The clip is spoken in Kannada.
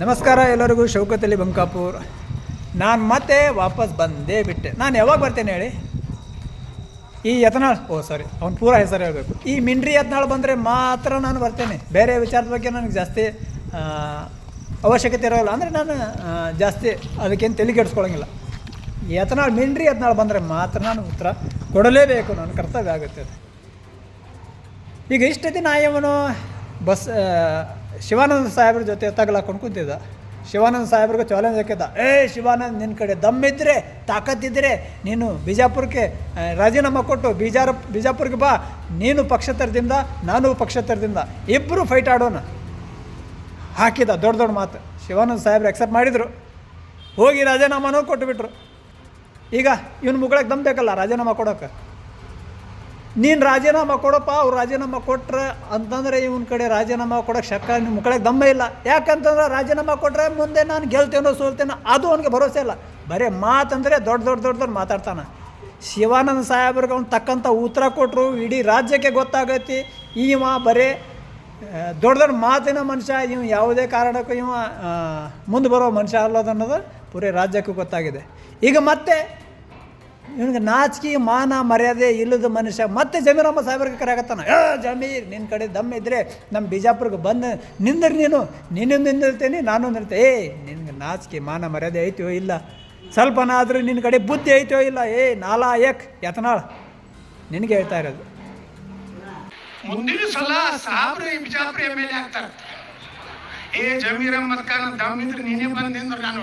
ನಮಸ್ಕಾರ ಎಲ್ಲರಿಗೂ, ಶೌಕತಲ್ಲಿ ಬಂಕಾಪುರ್. ನಾನು ಮತ್ತೆ ವಾಪಸ್ ಬಂದೇ ಬಿಟ್ಟೆ. ನಾನು ಯಾವಾಗ ಬರ್ತೇನೆ ಹೇಳಿ? ಈ ಯತ್ನಾಳ್, ಓ ಸಾರಿ ಅವ್ನು ಪೂರ ಹೆಸರು ಹೇಳಬೇಕು. ಈ ಮಿಂಡ್ರಿ ಯತ್ನಾಳ್ ಬಂದರೆ ಮಾತ್ರ ನಾನು ಬರ್ತೇನೆ. ಬೇರೆ ವಿಚಾರದ ಬಗ್ಗೆ ನನಗೆ ಜಾಸ್ತಿ ಅವಶ್ಯಕತೆ ಇರೋಲ್ಲ. ಅಂದರೆ ನಾನು ಜಾಸ್ತಿ ಅದಕ್ಕೇನು ತಲೆ ಕೆಡಿಸ್ಕೊಳಂಗಿಲ್ಲ. ಯತ್ನಾಳ್, ಮಿಂಡ್ರಿ ಯತ್ನಾಳ್ ಬಂದರೆ ಮಾತ್ರ ನಾನು ಉತ್ತರ ಕೊಡಲೇಬೇಕು. ನನ್ನ ಕರ್ತವ್ಯ ಆಗುತ್ತೆ ಅದು. ಈಗ ಇಷ್ಟು ದಿನ ಬಸ್ ಶಿವಾನಂದ ಸಾಹೇಬ್ರ ಜೊತೆ ತಗಲಾಕೊಂಡು ಕೂತಿದ್ದ. ಶಿವಾನಂದ ಸಾಹೇಬ್ರಿಗೆ ಚಾಲೆಂಜ್ ಹಾಕಿದ್ದ. ಏ ಶಿವಾನಂದ್ ನಿನ್ನ ಕಡೆ ದಮ್ಮಿದ್ರೆ ತಾಕತ್ತಿದ್ರೆ ನೀನು ಬಿಜಾಪುರಕ್ಕೆ ರಾಜೀನಾಮೆ ಕೊಟ್ಟು ಬಿಜಾರ ಬಿಜಾಪುರಕ್ಕೆ ಬಾ. ನೀನು ಪಕ್ಷೇತರದಿಂದ, ನಾನು ಪಕ್ಷೇತರದಿಂದ. ಇಬ್ಬರು ಫೈಟ್ ಆಡೋಣ. ಹಾಕಿದ ದೊಡ್ಡ ದೊಡ್ಡ ಮಾತು. ಶಿವಾನಂದ ಸಾಹೇಬ್ರು ಅಕ್ಸೆಪ್ಟ್ ಮಾಡಿದರು. ಹೋಗಿ ರಾಜೀನಾಮಾನೂ ಕೊಟ್ಟುಬಿಟ್ರು ಈಗ ಇವನು ಮುಗಳಕ್ಕೆ ದಮ್ ಬೇಕಲ್ಲ ರಾಜೀನಾಮೆ ಕೊಡೋಕೆ. ನೀನು ರಾಜೀನಾಮೆ ಕೊಡಪ್ಪ, ಅವ್ರು ರಾಜೀನಾಮೆ ಕೊಟ್ರೆ ಅಂತಂದರೆ ಇವನ ಕಡೆ ರಾಜೀನಾಮೆ ಕೊಡೋಕೆ ಶಕ್ಕ ನಿಮ್ಮ ಕಡೆಗೆ ದಮ್ಮ ಇಲ್ಲ. ಯಾಕಂತಂದ್ರೆ ರಾಜೀನಾಮೆ ಕೊಟ್ಟರೆ ಮುಂದೆ ನಾನು ಗೆಲ್ತೇನೋ ಸೋಲ್ತೇನೋ ಅದು ಅವನಿಗೆ ಭರೋಸೆ ಇಲ್ಲ. ಬರೀ ಮಾತಂದರೆ ದೊಡ್ಡ ದೊಡ್ಡ ದೊಡ್ಡ ದೊಡ್ಡ ಮಾತಾಡ್ತಾನೆ. ಶಿವಾನಂದ ಸಾಹೇಬ್ರಿಗೆ ಅವ್ನು ತಕ್ಕಂಥ ಉತ್ತರ ಕೊಟ್ಟರು ಇಡೀ ರಾಜ್ಯಕ್ಕೆ ಗೊತ್ತಾಗೈತಿ. ಇವ ಬರೀ ದೊಡ್ಡ ದೊಡ್ಡ ಮಾತಿನ ಮನುಷ್ಯ, ಇವ ಯಾವುದೇ ಕಾರಣಕ್ಕೂ ಇವ ಮುಂದೆ ಬರೋ ಮನುಷ್ಯ ಅಲ್ಲದನ್ನೋದು ಪೂರೇ ರಾಜ್ಯಕ್ಕೆ ಗೊತ್ತಾಗಿದೆ. ಈಗ ಮತ್ತೆ ಇವನಿಗೆ ನಾಚಿಕೆ, ಮಾನ, ಮರ್ಯಾದೆ ಇಲ್ಲದ ಮನುಷ್ಯ ಮತ್ತೆ ಜಮೀರಮ್ಮ ಸಾಹೇಬ್ರಿಗೆ ಕರೆಯಾಗತ್ತಾನ ಏ, ಜಮೀರ್ ನಿನ್ನ ಕಡೆ ದಮ್ ಇದ್ದರೆ ನಮ್ಮ ಬಿಜಾಪುರಕ್ಕೆ ಬಂದು ನಿಂದ್ರೆ ನೀನು. ನೀನು ನಿಂದಿರ್ತೀನಿ, ನಾನು ನಿಲ್ತೆ ಏ, ನಿನಗೆ ನಾಚಿಕೆ, ಮಾನ, ಮರ್ಯಾದೆ ಐತೋ ಇಲ್ಲ? ಸ್ವಲ್ಪನಾದರೂ ನಿನ್ನ ಕಡೆ ಬುದ್ಧಿ ಐತೋ ಇಲ್ಲ? ಏ, ನಾಲಾ ಏಕ್, ಯತ್ನಾಳ್. ನಿನಗೆ ಹೇಳ್ತಾ ಇರೋದು. ಮುಂದಿನ ಸಲ ಬಿಜಾಪುರ ಎಲ್ ಏ, ಜಮೀರ್ ಇದ್ರೆ ನೀನೇ ಬಂದಿಂದ್ರೆ ನಾನು